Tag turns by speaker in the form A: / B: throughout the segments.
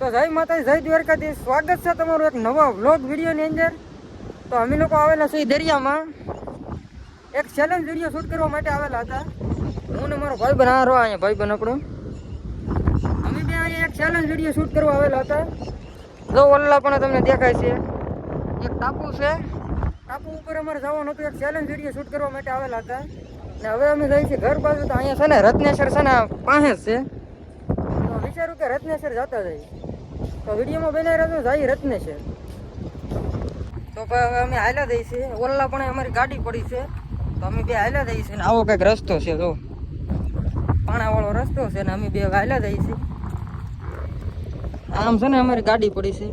A: તો જય માતા જય દ્વારકાધીશ. સ્વાગત છે તમારું એક નવા વ્લોગ વિડીયોની અંદર. તો અમે લોકો આવેલા છીએ દરિયામાં. એક ચેલેન્જ વીડિયો શૂટ કરવા માટે આવેલા હતા. હું ને મારો ભાઈ બન રહો અહીંયા ભાઈ બન આપણો અમે બે અહીંયા એક ચેલેન્જ વીડિયો શૂટ કરવા આવેલા હતા. જો ઓલ્લા પણ તમને દેખાય છે. એક ટાપુ છે. ટાપુ ઉપર અમારે જવાનું હતું. એક ચેલેન્જ વીડિયો શૂટ કરવા માટે આવેલા હતા. ને હવે અમે જઈએ છીએ ઘર બાજુ. તો અહીંયા છે ને રત્નેશ્વર છે ને પાસે જ છે. તો વિચારું કે રત્નેશ્વર જતા જઈએ. તો વિડીયોમાં બનાવી રહ્યો જાય છે. તો હવે અમે હાલ્યા દઈએ છીએ. ઓલા પણ અમારી ગાડી પડી છે. તો અમે બે હાલ્યા દઈએ છીએ ને, આવો કંઈક રસ્તો છે, જો. પાણાવાળો રસ્તો છે ને, અમે બે હાલ્યા દઈએ છીએ. આમ છે ને, અમારી ગાડી પડી છે.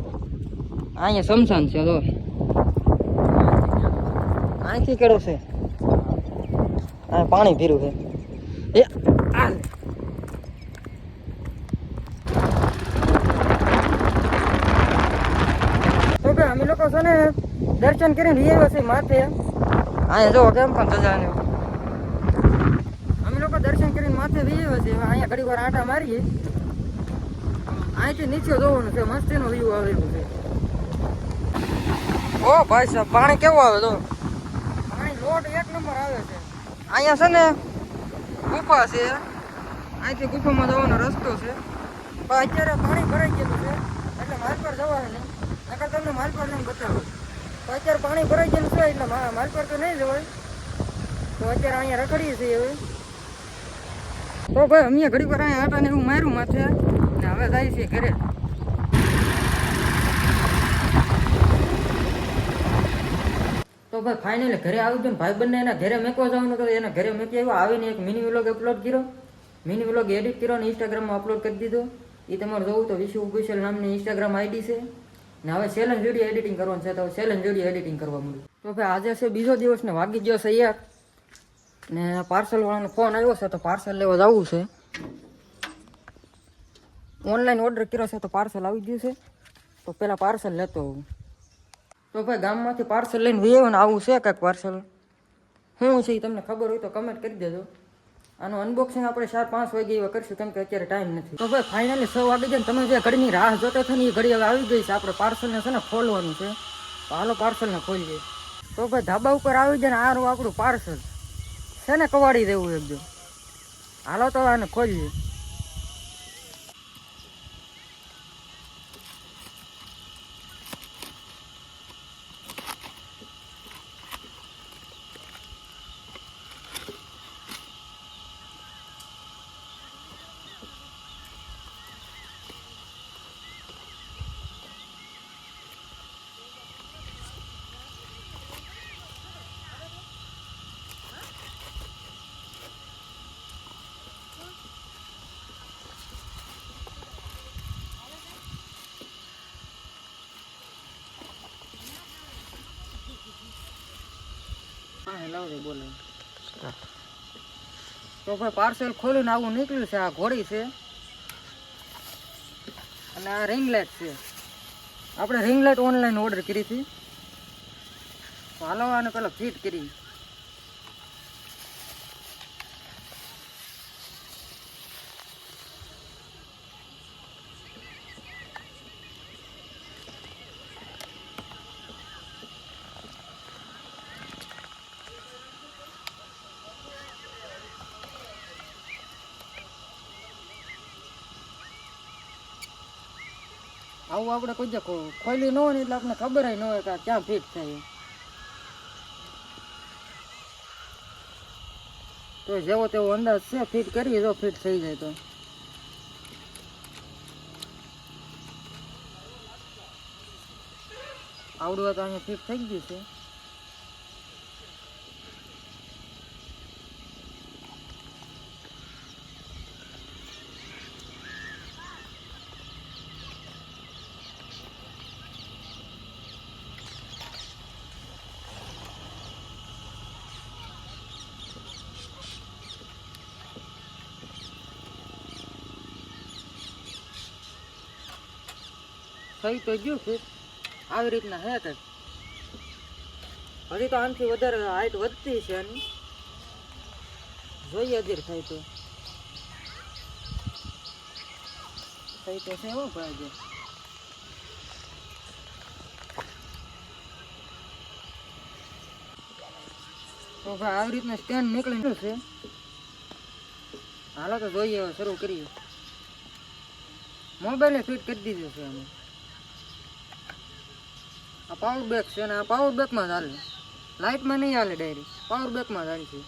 A: અહીંયા સમસાન છે, જો. અહીંથી કેળો છે. પાણી પીરું છે. એ આ લે. તો કે અમે લોકો છે ને દર્શન કરીને લઈ આવ્યા છે માથે. અહીંયા જો કેમ પણ સજાને અમે લોકો દર્શન કરીને માથે લઈ આવ્યા છે અહીંયા ઘડી વાર આંટા મારીએ. અહીંથી નીચે જોવાનું છે. મસ્તીનો વ્યૂ આવેલું છે. ઓ ભાઈ સાહેબ પાણી કેવું આવે તો? પાણી લોટ એક નંબર આવે છે. અહીંયા છે ને ગુફા છે. અહીંથી ગુફામાં જવાનો રસ્તો છે. પણ અત્યારે પાણી ભરાઈ ગયેલું છે. એટલે માર્ગ પર જવાનું નહીં. નકર તમને બતાવું. તો અત્યારે પાણી ભરાઈ ગયેલું છે, એટલે માલપર માલ તો નહીં જવાય. તો અત્યારે અહીંયા રખડીએ છીએ હવે. તો ભાઈ, અમે ઘડી પર અહીંયા હતા ને એવું માર્યું માથે. ને હવે જાય છે ઘરે. તો ભાઈ ફાઇનલી ઘરે આવી ગયો ભાઈ બંને એના ઘરે મેકવા જવાનું તો એના ઘરે મેકી આવ્યો. આવીને એક મિની વ્લોગ અપલોડ કર્યો. મિની વ્લોગ એડિટ કર્યો અને ઇન્સ્ટાગ્રામમાં અપલોડ કરી દીધો. એ તમારે જોવું તો વિશુ ઓફિશિયલ નામની ઇન્સ્ટાગ્રામ આઈડી છે. ને હવે સેલન વીડિયો એડિટિંગ કરવાનું છે તો સેલન વીડિયો એડિટિંગ કરવા મળ્યું. તો ભાઈ આજે છે બીજો દિવસ ને વાગી ગયો છે યાર ને પાર્સલ વાળાનો ફોન આવ્યો છે તો પાર્સલ લેવા જવું છે. ઓનલાઈન ઓર્ડર કર્યો છે તો પાર્સલ આવી ગયું છે. તો પહેલાં પાર્સલ લેતો હું તો ભાઈ ગામમાંથી પાર્સલ લઈને વેવ ને આવું છે કાંઈક પાર્સલ શું છે એ તમને ખબર હોય તો કમેન્ટ કરી દેજો. આનું અનબોક્સિંગ આપણે ચાર પાંચ વાગે એવા કરીશું, કેમ કે અત્યારે ટાઈમ નથી. તો ભાઈ ફાઇનલી છ વાગે ને તમે જે ઘડીની રાહ જોતો છો ને, એ ઘડી હવે આવી ગઈ છે. આપણે પાર્સલને છે ને ખોલવાનું છે. તો હાલો પાર્સલને ખોલીએ. તો ભાઈ, ધાબા ઉપર આવી જાય ને, આ રહ્યું આપણું પાર્સલ છે ને, કવાડી દેવું એકદમ. હાલો તો આને ખોલીએ. બોલે. તો ભાઈ પાર્સલ ખોલીને આવું નીકળ્યું છે આ ઘોડી છે. અને આ રિંગ લાઇટ છે. આપણે રિંગ લાઇટ ઓનલાઈન ઓર્ડર કરી હતી. હાલો આને પેલા ફિટ કરી. આવું આપણે કોઈ જે ખોલી ન હોય ને એટલે આપણને ખબર ન હોય કે ક્યાં ફિટ થાય તો જેવો તેવો અંદાજ છે, ફિટ કરીએ જો ફિટ થઈ જાય તો. આવડું તો અહીંયા ફિટ થઈ ગયું છે. થઈ તો ગયું છે. આવી રીતના હે કંઈ હજી તો આમથી વધારે હાઈટ વધતી છે આની જોઈએ હજી થાય તો. થઈ તો છે એવું ભાઈ તો ભાઈ આવી રીતના સ્ટેન્ડ નીકળી છે. હાલો તો જોઈએ શરૂ કરીએ. મોબાઈલે ફિટ કરી દીધું છે અમે આ પાવર બેક છે અને આ પાવર બેકમાં ચાલે લાઇટમાં નહીં ચાલે ડાયરી પાવર બેકમાં ચાલે છે.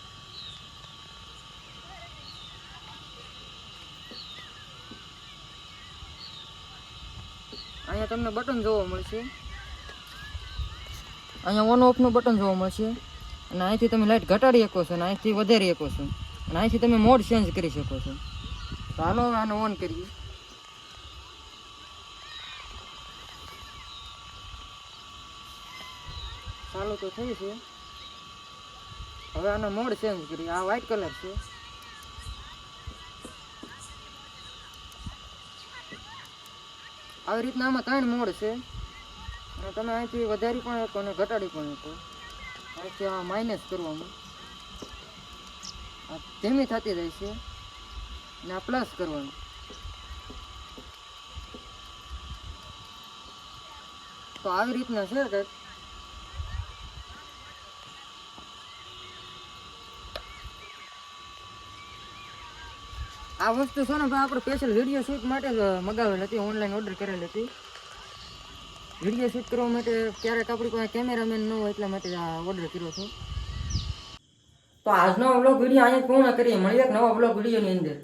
A: અહીંયા તમને બટન જોવા મળશે. અહીંયા ઓન ઓફનું બટન જોવા મળશે. અને અહીંથી તમે લાઇટ ઘટાડી શકો છો અને અહીંથી વધારી શકો છો. અને અહીંથી તમે મોડ ચેન્જ કરી શકો છો. હાલો હવે આને ઓન કરીએ. ચાલુ તો થઈ છે. હવે આનો મોડ ચેન્જ કરીએ. આ વ્હાઇટ કલર છે. આવી રીતના આમાં ત્રણ મોડ છે. અને તમે અહીંથી વધારી પણ શકો અને ઘટાડી પણ શકો. અહીંથી આ માઇનસ કરવાનું. આ ધીમી થતી જાય છે. અને આ પ્લસ કરવાનું. તો આવી રીતના છે કંઈક. આ વસ્તુ છે ને, ભાઈ, આપણે સ્પેશિયલ વીડિયો શૂટ માટે મગાવેલ હતી ઓનલાઈન ઓર્ડર કરેલ હતી. વીડિયો શૂટ કરવા માટે ક્યારેક આપણી પાસે કેમેરામેન ન હોય એટલા માટે આ ઓર્ડર કર્યો છે. તો આજનો બ્લોગ વીડિયો અહીંયા પૂર્ણ કરીએ. મળીએ એક નવા બ્લોગ વિડીયોની અંદર.